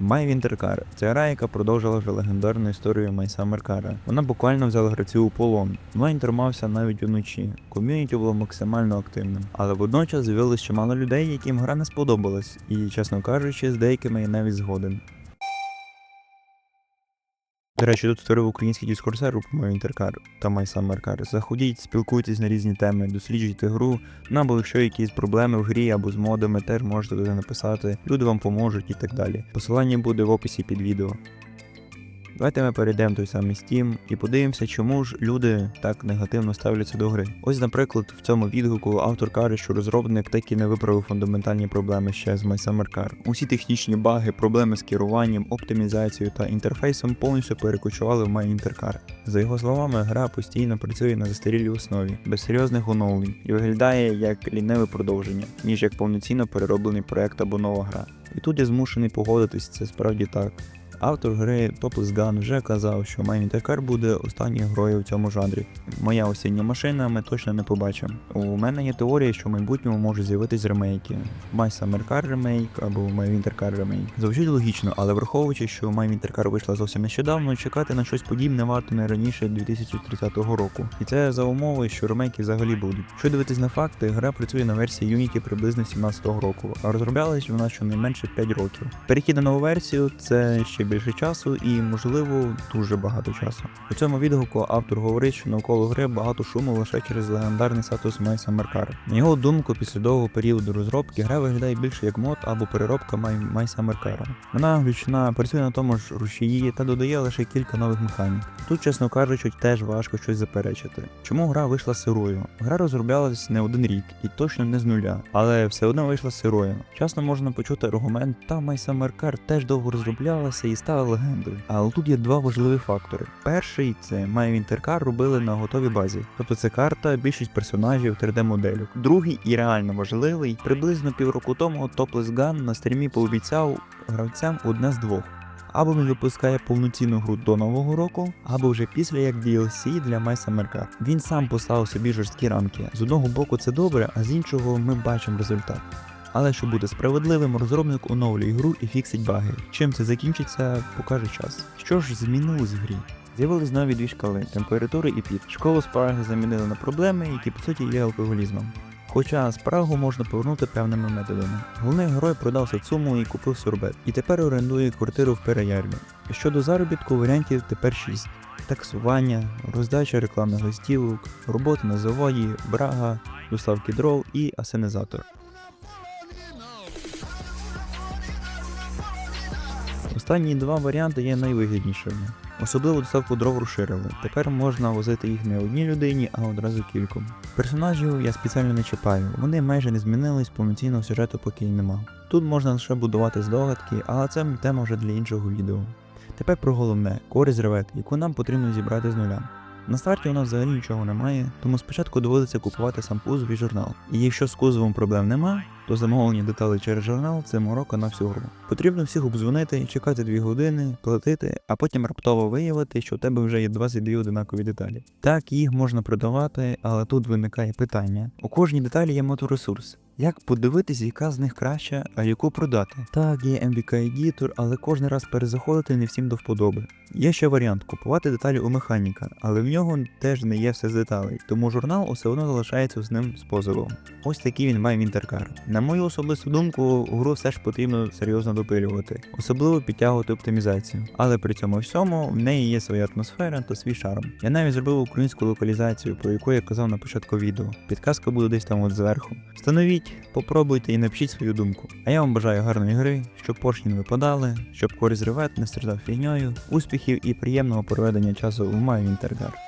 My Winter Car – це гра, яка продовжила вже легендарну історію My Summer Car. Вона буквально взяла гравців у полон. Онлайн тримався навіть уночі. Ком'юніті було максимально активним. Але водночас з'явилось чимало людей, яким гра не сподобалась, і, чесно кажучи, з деякими я навіть згоден. До речі, тут створив український дискорд сервер по моєму інтеркар та MySummerCar. Заходіть, спілкуйтесь на різні теми, досліджуйте гру. Ну або якщо якісь проблеми в грі або з модами, теж можете туди написати. Люди вам поможуть і так далі. Посилання буде в описі під відео. Давайте ми перейдемо той самий Steam і подивимося, чому ж люди так негативно ставляться до гри. Ось, наприклад, в цьому відгуку автор каже, що розробник так і не виправив фундаментальні проблеми ще з My Summer Car. Усі технічні баги, проблеми з керуванням, оптимізацією та інтерфейсом повністю перекочували в My Winter Car. За його словами, гра постійно працює на застарілій основі, без серйозних оновлень, і виглядає як ліниве продовження, ніж як повноцінно перероблений проект або нова гра. І тут я змушений погодитись, це справді так. Автор гри Topless Gun вже казав, що My Winter буде останньою грою в цьому жанрі. Моя осіння машина ми точно не побачимо. У мене є теорія, що в майбутньому можуть з'явитись ремейки. My Summer Car ремейк або My Winter Car ремейк. Звучить логічно, але враховуючи, що My Winter Car вийшла зовсім нещодавно, чекати на щось подібне варто не раніше 2030 року. І це за умови, що ремейки взагалі будуть. Що дивитись на факти, гра працює на версії Unity приблизно 17-го року, а розроблялась вона щонайменше 5 років. Перехід на нову версію це ще більше часу і, можливо, дуже багато часу. У цьому відгуку автор говорить, що навколо гри багато шуму лише через легендарний статус Summer Car. На його думку, після довгого періоду розробки гра виглядає більше як мод або переробка My Summer Вона включена, працює на тому ж рушії та додає лише кілька нових механік. Тут, чесно кажучи, теж важко щось заперечити. Чому гра вийшла сирою? Гра розроблялась не один рік і точно не з нуля, але все одно вийшла сирою. Часто можна почути аргумент, та Summer Car теж довго розроблялася і стала легендою. Але тут є два важливі фактори. Перший це Winter Car робили на готовій базі, тобто це карта, більшість персонажів 3D-моделю. Другий і реально важливий, приблизно півроку тому Topless Gun на стрімі пообіцяв гравцям одне з двох. Або він випускає повноцінну гру до нового року, або вже після як DLC для Summer Car. Він сам поставив собі жорсткі рамки. З одного боку це добре, а з іншого ми бачимо результат. Але щоб бути справедливим, розробник оновлює гру і фіксить баги. Чим це закінчиться, покаже час. Що ж змінилось в грі? З'явились нові дві шкали температури і піт. Школу спраги замінили на проблеми, які по суті є алкоголізмом. Хоча спрагу можна повернути певними методами. Головний герой продав Сацуму і купив сорбет, і тепер орендує квартиру в Переярві. Щодо заробітку, варіантів тепер 6. Таксування, роздача рекламних листівок, робота на заводі, брага, доставки дров і асенізатор. Останні два варіанти є найвигіднішими. Особливо доставку дров розширили. Тепер можна возити їх не одній людині, а одразу кільком. Персонажів я спеціально не чіпаю, вони майже не змінились, повноцінного сюжету поки й нема. Тут можна лише будувати здогадки, але це тема вже для іншого відео. Тепер про головне користь ревет, яку нам потрібно зібрати з нуля. На старті у нас взагалі нічого немає, тому спочатку доводиться купувати сам кузов і журнал. І якщо з кузовом проблем нема, то замовлення деталей через журнал це морока на всю гру. Потрібно всіх обдзвонити, чекати 2 години, платити, а потім раптово виявити, що у тебе вже є 22 одинакові деталі. Так, їх можна продавати, але тут виникає питання: у кожній деталі є моторесурс. Як подивитись, яка з них краща, а яку продати? Так, є MVK Editor, але кожен раз перезаходити не всім до вподоби. Є ще варіант купувати деталі у механіка, але в нього теж не є все з деталей, тому журнал усе одно залишається з ним з позовом. Ось такий він має Wintercar. На мою особисту думку, гру все ж потрібно серйозно допилювати, особливо підтягувати оптимізацію. Але при цьому всьому в неї є своя атмосфера та свій шарм. Я навіть зробив українську локалізацію, про яку я казав на початку відео. Підказка буде десь там от зверху. Встановіть, попробуйте і напишіть свою думку. А я вам бажаю гарної гри, щоб поршні не випадали, щоб користь ревет не страждав фігньою, успіхів і приємного проведення часу в Wintergar.